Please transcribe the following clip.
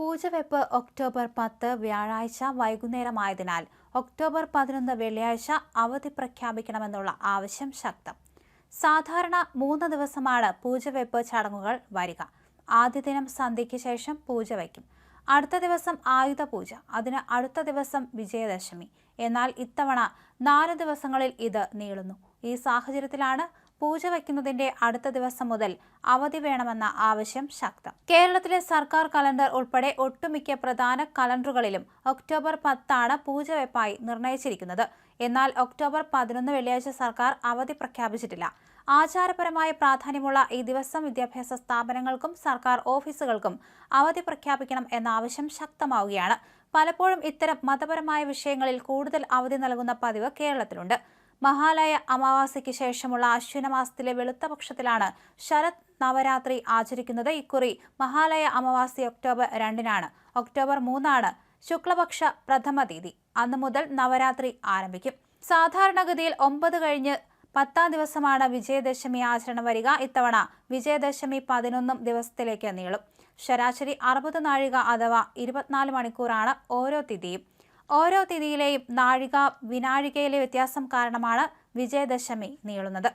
പൂജവെപ്പ് October പത്ത് വ്യാഴാഴ്ച വൈകുന്നേരമായതിനാൽ October പതിനൊന്ന് വെള്ളിയാഴ്ച അവധി പ്രഖ്യാപിക്കണമെന്നുള്ള ആവശ്യം ശക്തം. സാധാരണ മൂന്ന് ദിവസമാണ് പൂജവെപ്പ് ചടങ്ങുകൾ വരിക. ആദ്യ ദിനം സന്ധ്യയ്ക്ക് ശേഷം പൂജ വയ്ക്കും. അടുത്ത ദിവസം ആയുധ പൂജ അതിന് അടുത്ത ദിവസം വിജയദശമി. എന്നാൽ ഇത്തവണ നാല് ദിവസങ്ങളിൽ ഇത് നീളുന്നു. ഈ സാഹചര്യത്തിലാണ് പൂജ വയ്ക്കുന്നതിന്റെ അടുത്ത ദിവസം മുതൽ അവധി വേണമെന്ന ആവശ്യം ശക്തം. കേരളത്തിലെ സർക്കാർ കലണ്ടർ ഉൾപ്പെടെ ഒട്ടുമിക്ക പ്രധാന കലണ്ടറുകളിലും ഒക്ടോബർ പത്താണ് പൂജവെപ്പായി നിർണയിച്ചിരിക്കുന്നത്. എന്നാൽ ഒക്ടോബർ പതിനൊന്ന് വെള്ളിയാഴ്ച സർക്കാർ അവധി പ്രഖ്യാപിച്ചിട്ടില്ല. ആചാരപരമായ പ്രാധാന്യമുള്ള ഈ ദിവസം വിദ്യാഭ്യാസ സ്ഥാപനങ്ങൾക്കും സർക്കാർ ഓഫീസുകൾക്കും അവധി പ്രഖ്യാപിക്കണം എന്ന ആവശ്യം ശക്തമാവുകയാണ്. പലപ്പോഴും ഇത്തരം മതപരമായ വിഷയങ്ങളിൽ കൂടുതൽ അവധി നൽകുന്ന പതിവ് കേരളത്തിലുണ്ട്. മഹാലയ അമാവാസ്യയ്ക്ക് ശേഷമുള്ള അശ്വിന മാസത്തിലെ വെളുത്ത പക്ഷത്തിലാണ് ശരത് നവരാത്രി ആചരിക്കുന്നത്. ഇക്കുറി മഹാലയ അമാവാസി ഒക്ടോബർ രണ്ടിനാണ്. ഒക്ടോബർ മൂന്നാണ് ശുക്ലപക്ഷ പ്രഥമ തീയതി. അന്നു മുതൽ നവരാത്രി ആരംഭിക്കും. സാധാരണഗതിയിൽ ഒമ്പത് കഴിഞ്ഞ് പത്താം ദിവസമാണ് വിജയദശമി ആചരണം വരിക. ഇത്തവണ വിജയദശമി പതിനൊന്നും ദിവസത്തിലേക്ക് നീളും. ശരാശരി അറുപത് നാഴിക അഥവാ ഇരുപത്തിനാല് മണിക്കൂറാണ് ഓരോ തിഥിയും. ഓരോ തിഥിയിലെയും നാഴിക വിനാഴികയിലെ വ്യത്യാസം കാരണമാണ് വിജയദശമി നീളുന്നത്.